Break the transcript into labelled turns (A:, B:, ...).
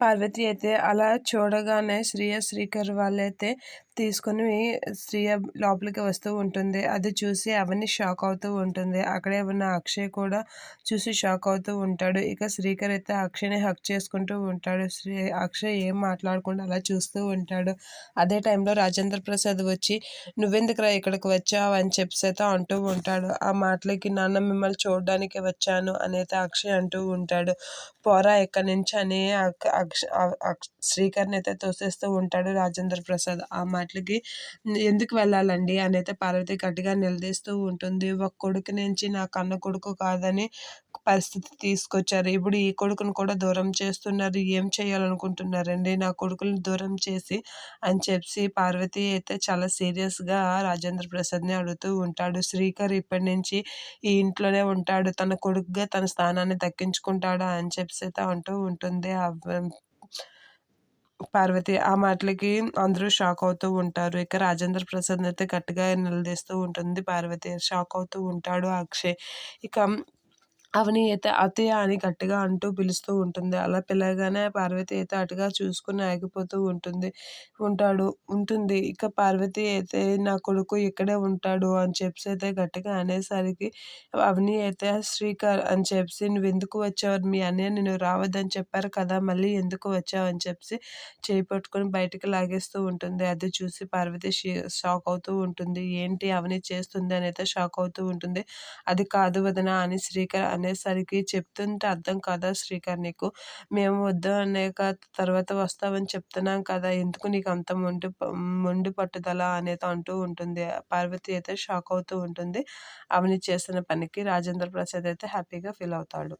A: పార్వతి అయితే అలా చూడగానే శ్రీయ శ్రీకర్ వాళ్ళైతే తీసుకొని శ్రీయ లోపలికి వస్తూ ఉంటుంది. అది చూసి అవన్నీ షాక్ అవుతూ ఉంటుంది. అక్కడే ఉన్న అక్షయ్ కూడా చూసి షాక్ అవుతూ ఉంటాడు. ఇక శ్రీకర్ అయితే అక్షయ్ని హక్ చేసుకుంటూ ఉంటాడు. శ్రీ అక్షయ్ ఏం మాట్లాడకుండా అలా చూస్తూ ఉంటాడు. అదే టైంలో రాజేంద్ర ప్రసాద్ వచ్చి నువ్వెందుకురా ఇక్కడికి వచ్చావు? అని చెప్పేసి అంటూ ఉంటాడు. ఆ మాటలకి నాన్న మిమ్మల్ని చూడడానికి వచ్చాను అనేది అక్షయ్ అంటూ ఉంటాడు. పోరా ఎక్కడి నుంచి అని శ్రీకర్ని అయితే తోసేస్తూ ఉంటాడు రాజేంద్ర ప్రసాద్. ఆ మాటలకి ఎందుకు వెళ్ళాలండి? అని అయితే పార్వతి గట్టిగా నిలదీస్తూ ఉంటుంది. ఒక కొడుకు నుంచి నా కన్న కొడుకు కాదని పరిస్థితి తీసుకొచ్చారు. ఇప్పుడు ఈ కొడుకును కూడా దూరం చేస్తున్నారు. ఏం చేయాలనుకుంటున్నారండి? నా కొడుకుని దూరం చేసి అని చెప్పి పార్వతి అయితే చాలా సీరియస్గా రాజేంద్ర ప్రసాద్ని అడుగుతూ ఉంటాడు. శ్రీకర్ ఇప్పటి నుంచి ఈ ఇంట్లోనే ఉంటాడు. తన కొడుకుగా తన స్థానాన్ని దక్కించుకుంటాడా అని చెప్పి అయితే అంటూ ఉంటుంది. పార్వతి ఆ మాటలకి అందరూ షాక్ అవుతూ ఉంటారు. ఇక రాజేంద్ర ప్రసాద్ అయితే గట్టిగా నిలదీస్తూ ఉంటుంది. పార్వతి షాక్ అవుతూ ఉంటాడు. అక్షయ్ ఇక అవని అయితే అతయ్య అని గట్టిగా అంటూ పిలుస్తూ ఉంటుంది. అలా పిలవగానే పార్వతి అయితే అటుగా చూసుకుని ఆగిపోతూ ఉంటుంది. ఉంటాడు ఉంటుంది. ఇక పార్వతి అయితే నా కొడుకు ఇక్కడే ఉంటాడు అని చెప్పి అయితే గట్టిగా అనేసరికి అవని అయితే శ్రీకర్ అని చెప్పి నువ్వు ఎందుకు వచ్చావు? మీ అన్నయ్య నేను రావద్దని చెప్పారు కదా మళ్ళీ ఎందుకు వచ్చావు? అని చెప్పి చేయి పట్టుకొని బయటికి లాగేస్తూ ఉంటుంది. అది చూసి పార్వతి షాక్ అవుతూ ఉంటుంది. ఏంటి? అవని చేస్తుంది అని అయితే షాక్ అవుతూ ఉంటుంది. అది కాదు వదన అని శ్రీకర్ అనేసరికి చెప్తుంటే అర్థం కాదా శ్రీకర్ నీకు? మేము వద్దు అనేక తర్వాత వస్తామని చెప్తున్నాం కదా ఎందుకు నీకు అంత మొండి మొండి పట్టుదల అనేది అంటూ ఉంటుంది. పార్వతి అయితే షాక్ అవుతూ ఉంటుంది. అవని చేసిన పనికి రాజేంద్ర ప్రసాద్ అయితే హ్యాపీగా ఫీల్ అవుతాడు.